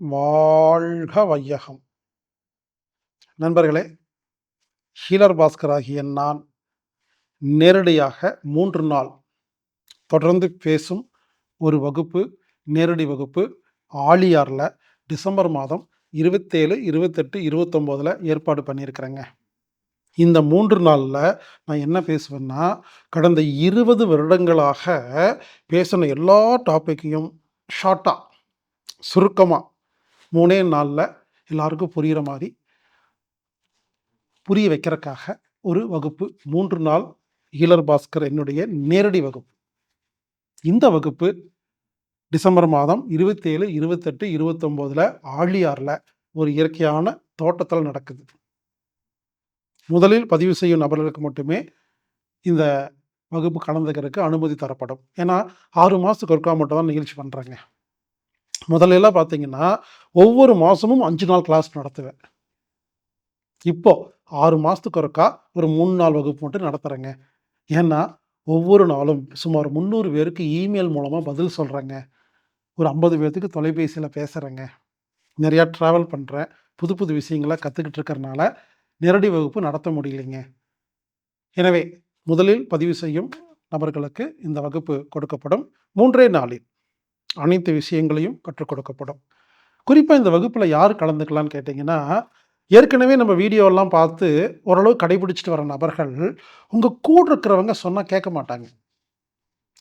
வாழ்க வையகம். நண்பர்களே ஹீலர் பாஸ்கர் ஆகிய நான் நேரடியாக மூன்று நாள் தொடர்ந்து பேசும் ஒரு வகுப்பு நேரடி வகுப்பு ஆலியாரில் டிசம்பர் மாதம் இருபத்தேழு இருபத்தெட்டு இருபத்தொம்போதில் ஏற்பாடு பண்ணியிருக்கிறேங்க. இந்த மூன்று நாளில் நான் என்ன பேசுவேன்னா கடந்த இருபது வருடங்களாக பேசின எல்லா டாப்பிக்கையும் ஷார்ட்டாக சுருக்கமாக மூணே நாளில் எல்லாருக்கும் புரிகிற மாதிரி புரிய வைக்கிறக்காக ஒரு வகுப்பு மூன்று நாள் ஈலர் பாஸ்கர் என்னுடைய நேரடி வகுப்பு. இந்த வகுப்பு டிசம்பர் மாதம் இருபத்தேழு இருபத்தெட்டு இருபத்தொம்போதில் ஆழியாரில் ஒரு இயற்கையான தோட்டத்தில் நடக்குது. முதலில் பதிவு செய்யும் நபர்களுக்கு மட்டுமே இந்த வகுப்பு கலந்துக்கிறதுக்கு அனுமதி தரப்படும். ஏன்னா ஆறு மாதத்துக்கு ஒருக்கா மட்டும் தான் நிகழ்ச்சி பண்ணுறாங்க முதல்லலாம் பார்த்தீங்கன்னா ஒவ்வொரு மாதமும் அஞ்சு நாள் கிளாஸ் நடத்துவேன். இப்போது ஆறு மாதத்துக்கு ஒருக்கா ஒரு மூணு நாள் வகுப்பு மட்டும் நடத்துகிறேங்க ஏன்னா ஒவ்வொரு நாளும் சுமார் முந்நூறு பேருக்கு இமெயில் மூலமாக பதில் சொல்கிறேங்க ஒரு ஐம்பது பேர்த்துக்கு தொலைபேசியில் பேசுகிறேங்க நிறையா ட்ராவல் பண்ணுறேன் புது புது விஷயங்களை கற்றுக்கிட்டு இருக்கிறனால நேரடி வகுப்பு நடத்த முடியலைங்க. எனவே முதலில் பதிவு செய்யும் நபர்களுக்கு இந்த வகுப்பு கொடுக்கப்படும். மூன்றே நாளில். அனைத்து விஷயங்களையும் கற்றுக் கொடுக்கப்படும். குறிப்பாக இந்த வகுப்பில் யார் கலந்துக்கலான்னு கேட்டிங்கன்னா ஏற்கனவே நம்ம வீடியோலாம் பார்த்து ஓரளவு கடைபிடிச்சிட்டு வர நபர்கள் உங்கள் கூட இருக்கிறவங்க சொன்னால் கேட்க மாட்டாங்க.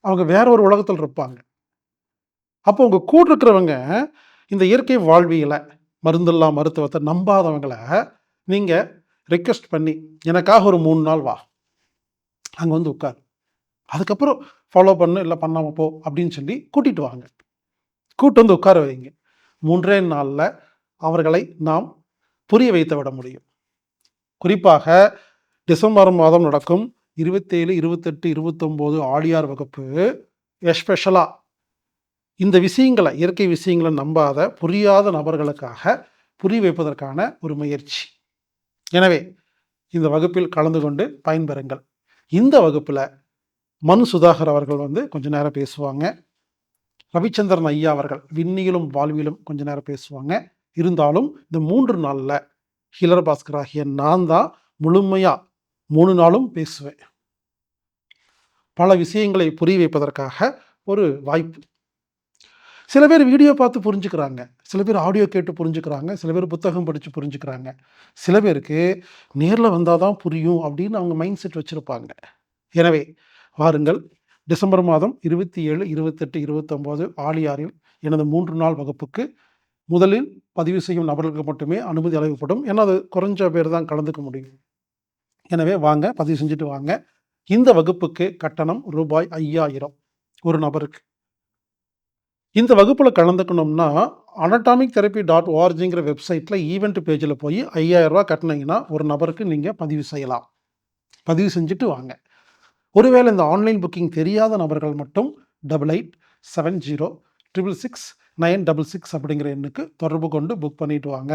அவங்க வேற ஒரு உலகத்தில் இருப்பாங்க. அப்போ உங்கள் கூட இருக்கிறவங்க இந்த இயற்கை வாழ்வியலை மருந்தில்லா மருத்துவத்தை நம்பாதவங்களை நீங்கள் ரிக்வெஸ்ட் பண்ணி எனக்காக ஒரு மூணு நாள் வா. அங்கே வந்து உட்கார். அதுக்கப்புறம் ஃபாலோ பண்ணு இல்லை பண்ணாமல் போ அப்படின்னு சொல்லி கூட்டிகிட்டு வாங்க. கூட்டு வந்து உட்கார வைங்க. மூன்றே நாளில் அவர்களை நாம் புரிய வைத்து விட முடியும். குறிப்பாக டிசம்பர் மாதம் நடக்கும் இருபத்தேழு இருபத்தெட்டு இருபத்தொம்போது ஆழியார் வகுப்பு எஸ்பெஷலாக இந்த விஷயங்களை இயற்கை விஷயங்களை நம்பாத புரியாத நபர்களுக்காக புரிய வைப்பதற்கான ஒரு முயற்சி. எனவே இந்த வகுப்பில் கலந்து கொண்டு பயன்பெறுங்கள். இந்த வகுப்பில் மனு சுதாகர் அவர்கள் வந்து கொஞ்ச நேரம் பேசுவாங்க. ரவிச்சந்திரன் ஐயா அவர்கள் விண்ணியிலும் வாழ்விலும் கொஞ்ச நேரம் பேசுவாங்க. இருந்தாலும் இந்த மூன்று நாளில் ஹிலர் பாஸ்கர் ஆகிய நான் தான் முழுமையாக மூணு நாளும் பேசுவேன். பல விஷயங்களை புரிய வைப்பதற்காக ஒரு வாய்ப்பு. சில பேர் வீடியோ பார்த்து புரிஞ்சுக்கிறாங்க. சில பேர் ஆடியோ கேட்டு புரிஞ்சுக்கிறாங்க. சில பேர் புத்தகம் படித்து புரிஞ்சுக்கிறாங்க. சில பேருக்கு நேரில் வந்தால் தான் புரியும் அப்படின்னு அவங்க மைண்ட் செட் வச்சுருப்பாங்க. எனவே வாருங்கள். டிசம்பர் மாதம் இருபத்தி ஏழு இருபத்தெட்டு இருபத்தொம்போது ஆலியாரில் எனது மூன்று நாள் வகுப்புக்கு முதலில் பதிவு செய்யும் நபர்களுக்கு மட்டுமே அனுமதி அளிக்கப்படும். ஏன்னா அது குறைஞ்ச பேர் தான் கலந்துக்க முடியும். எனவே வாங்க பதிவு செஞ்சுட்டு வாங்க. இந்த வகுப்புக்கு கட்டணம் ரூபாய் ஐயாயிரம் ஒரு நபருக்கு. இந்த வகுப்பில் கலந்துக்கணும்னா அனட்டாமிக் தெரப்பி டாட் ஓஆர்ஜிங்கிற வெப்சைட்டில் ஈவெண்ட் பேஜில் போய் ஐயாயிரம் ரூபா கட்டினீங்கன்னா ஒரு நபருக்கு நீங்கள் பதிவு செய்யலாம். பதிவு செஞ்சுட்டு வாங்க. ஒருவேளை இந்த ஆன்லைன் புக்கிங் தெரியாத நபர்கள் மட்டும் double eight seven zero triple six nine double six அப்படிங்கிற எண்ணுக்கு தொடர்பு கொண்டு புக் பண்ணிட்டு வாங்க.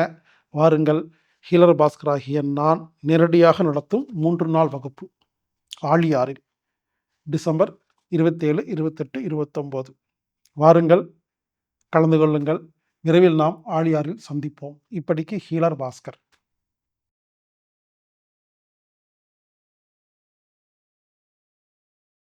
வாருங்கள். ஹீலர் பாஸ்கர் ஆகிய நான் நேரடியாக நடத்தும் மூன்று நாள் வகுப்பு. ஆழியாறில் டிசம்பர் இருபத்தேழு இருபத்தெட்டு இருபத்தொம்போது. வாருங்கள். கலந்து கொள்ளுங்கள். விரைவில் நாம் ஆழியாரில் சந்திப்போம். இப்படிக்கு ஹீலர் பாஸ்கர்.